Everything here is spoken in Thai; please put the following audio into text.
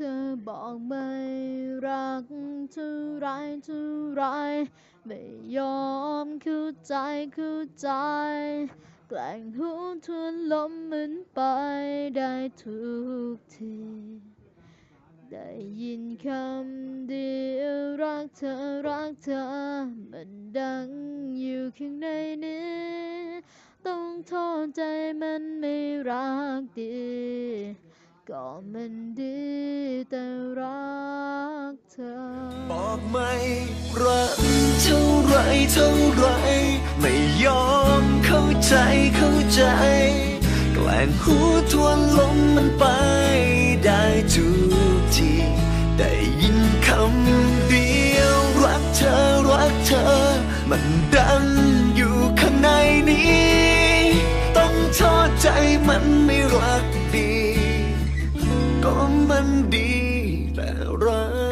ธอบอกไม่รักเท่าไรเท่าไรไม่ยอมเข้าใจเข้าใจ แกล้งหูทวนลมมันไปได้ทุกทีได้ยินคำเดียวรักเธอรักเธอ มันดังอยู่ข้างในนี้ ต้องโทษใจมันไม่รักดี ก็มันดี ไม่รักเท่าไรเท่าไร ไม่ยอมเข้าใจเข้าใจ แกล้งหูทวนลมมันไปได้ทุกทีได้ยินคำเดียวรักเธอรักเธอ มันดังอยู่ข้างในนี้ ต้องโทษใจมันไม่รักดี ก็มันดีแต่รัก